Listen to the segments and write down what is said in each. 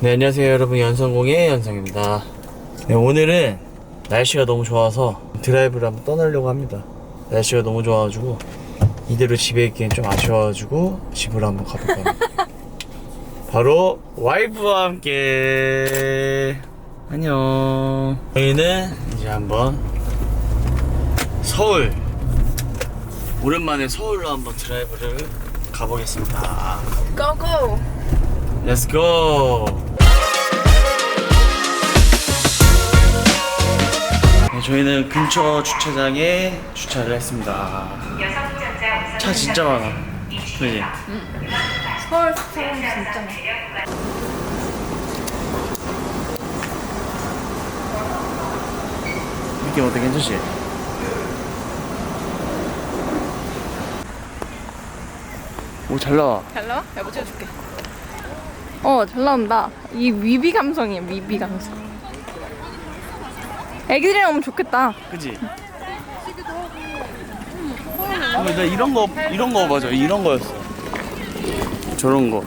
네, 안녕하세요 여러분. 연성공의 연성입니다. 네, 오늘은 날씨가 너무 좋아서 드라이브를 한번 떠나려고 합니다. 날씨가 너무 좋아가지고 이대로 집에 있기엔 좀 아쉬워가지고 집으로 한번 가볼까 합니다. 바로 와이프와 함께. 안녕. 저희는 이제 한번 서울 오랜만에 서울로 한번 드라이브를 가보겠습니다. 고고! Let's go. 저희는 근처 주차장에 주차를 했습니다. 차 진짜 많아. 그지? 서울 사람 진짜 많아. 느낌 어때? 괜찮지? 오, 잘 나와. 잘 나와? 여보 찍어줄게. 어, 잘 나온다. 이 위비 감성이야, 위비 감성. 애기들이랑 오면 좋겠다. 그지? 어, 나 이런 거, 이런 거 맞아. 이런 거였어. 저런 거.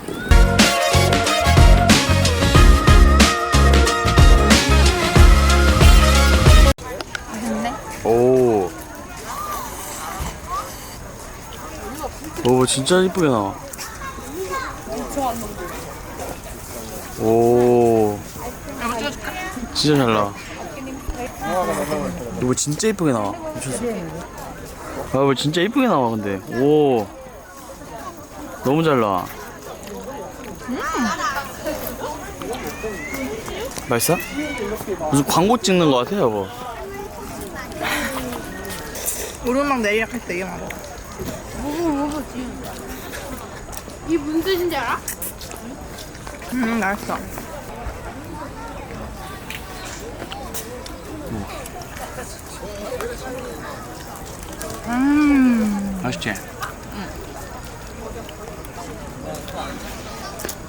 맛있네. 오. 오, 진짜 이쁘게 나와. 오. 진짜 잘 나와. 이거 진짜 이쁘게 나와. 미쳤어. 아, 이거 진짜 이쁘게 나와, 근데. 오. 너무 잘 나와. 맛있어? 무슨 광고 찍는 거 같아, 여보. 오르막 내리락 할 때 이거 먹어. 이 무슨 뜻인지 알아? 음, 맛있어. 음, 맛있지?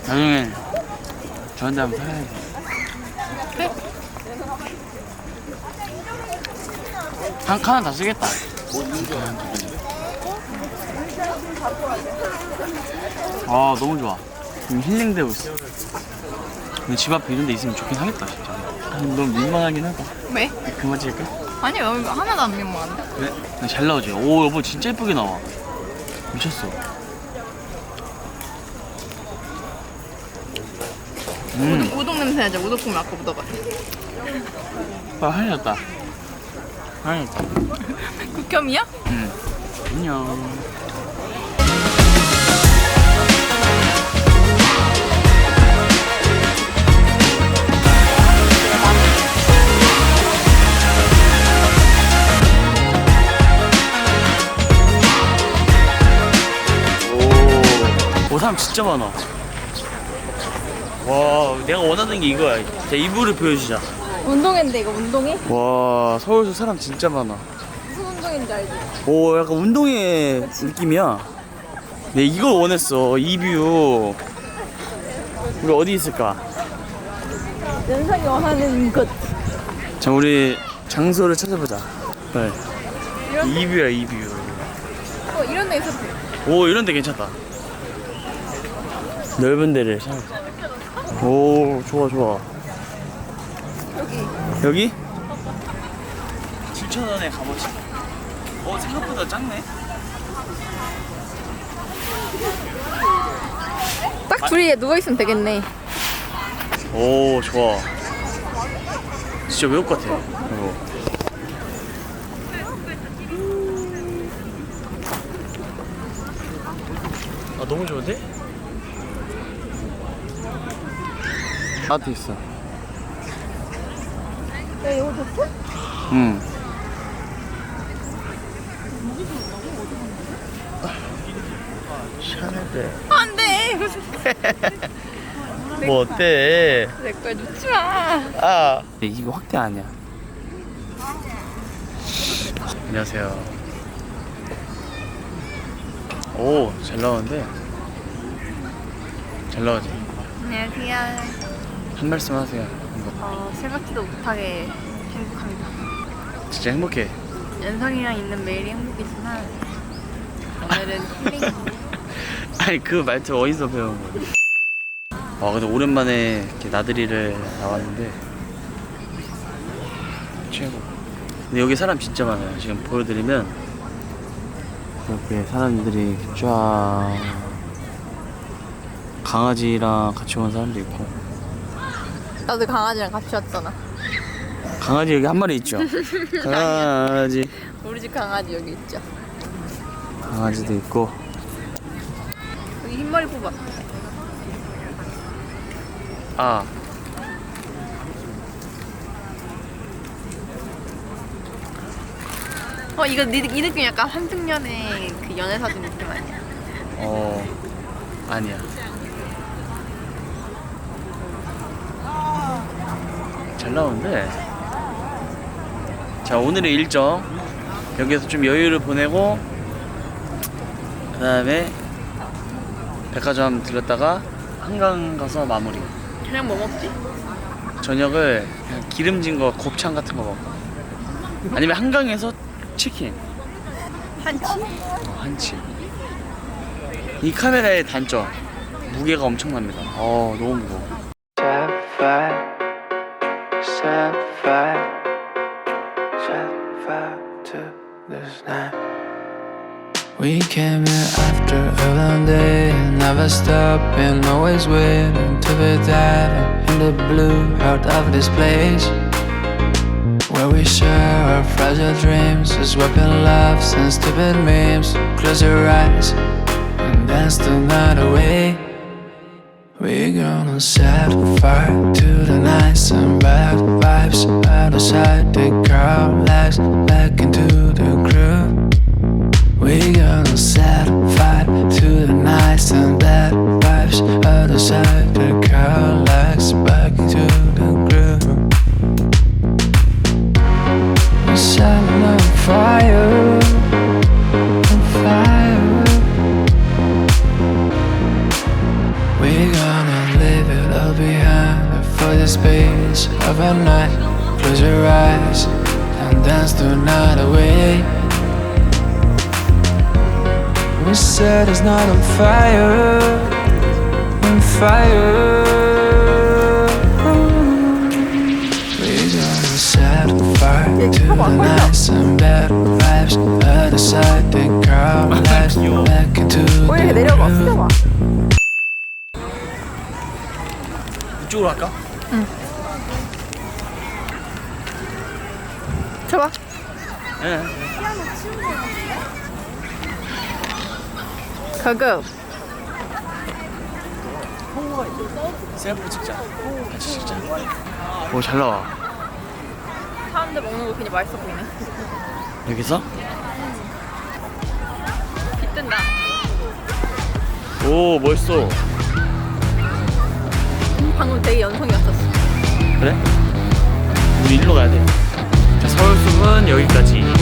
나중에 저한테 한번 사야지. 한 칸은 다 쓰겠다. 아 너무 좋아. 지금 힐링되고 있어. 근데 집 앞에 이런 데 있으면 좋긴 하겠다 진짜. 아, 너무 민망하긴 하다. 왜? 그만 찍을까? 아니, 여기 하나도 안 민망한데. 그래? 근데 잘 나오지? 오 여보 진짜 예쁘게 나와 미쳤어 음 우동, 냄새 나지? 우동국 아까 묻어봐. 아, 하얘졌다 하얘졌다 극혐이야? 응 안녕 사람 진짜 많아. 와, 내가 원하는 게 이거야. 자, 이불을 보여주자. 운동인데, 이거 운동이? 와, 서울서 사람 진짜 많아. 무슨 운동인지 알지? 오, 약간 운동회 느낌이야. 네, 이걸 원했어. 이 뷰. 우리 어디 있을까? 연상이 원하는 것. 자, 우리 장소를 찾아보자. 네. 이런, 이 뷰야, 이 뷰. 어, 이런 데 있었어. 오, 이런 데 괜찮다. 넓은 데를. 오, 좋아, 좋아. 여기. 여기? 7,000원에 값어치. 어, 생각보다 작네. 딱 둘이 누워있으면 되겠네. 오 좋아 진짜 외국 같아 이거 아 너무 좋은데? 나한테 있어 야, 이거 좋지? 응 샤넬데 안 돼! 뭐 어때? 내걸 눕지 마. 아 이거 확대 아니야 안녕하세요 오 잘 나오는데 잘 나오지 안녕하세요. 한 말씀 하세요 이거 어, 생각지도 못하게 행복합니다. 진짜 행복해 연성이랑 있는 매일이 행복이지만 오늘은 힐링. 아니 그 말투 어디서 배운 거야 와 근데 오랜만에 이렇게 나들이를 나왔는데 최고. 근데 여기 사람 진짜 많아요. 지금 보여드리면 이렇게 사람들이 쫙 강아지랑 같이 온 사람도 있고 나도 강아지랑 같이 왔잖아. 강아지 여기 한 마리 있죠. 강아지 우리 집 강아지 여기 있죠. 강아지도 있고 여기 흰머리 뽑아. 아 어 이거 니, 이 느낌 약간 한승연의 그 연애 사진 느낌 아니야? 어 아니야. 잘 나오는데. 자 오늘의 일정 여기서 좀 여유를 보내고 그 다음에 백화점 들렸다가 한강 가서 마무리. 그냥 뭐 먹지? 저녁을 그냥 기름진 거 곱창 같은 거 먹고 아니면 한강에서 치킨 한치? 어, 한치 이 카메라의 단점 무게가 엄청납니다 어 너무 무거워 To this night. We came here after a long day, never stopping, always waiting to be diving in the blue out of this place. Where we share our fragile dreams, swapping laughs and stupid memes. Close your eyes and dance the night away. We're gonna set fire to the nights and bad vibes out of sight. Take our lives Close your eyes and dance the night away. We said it's not on fire, on fire. We're gonna set fire to the nights and bad vibes. Other side, take our lives back into 어 이렇게 the 내려봐. groove. 숙여봐. 이쪽으로 갈까? 쳐봐. 네 가고. 셀프 찍자 같이 찍자 오 잘 나와 사람들 먹는 거 그냥 맛있어 보이네. 여기서? 비 뜬다. 오 멋있어 방금 되게 연성이었었어. 그래? 우리 일로 가야 돼 자, 서울숲은 여기까지.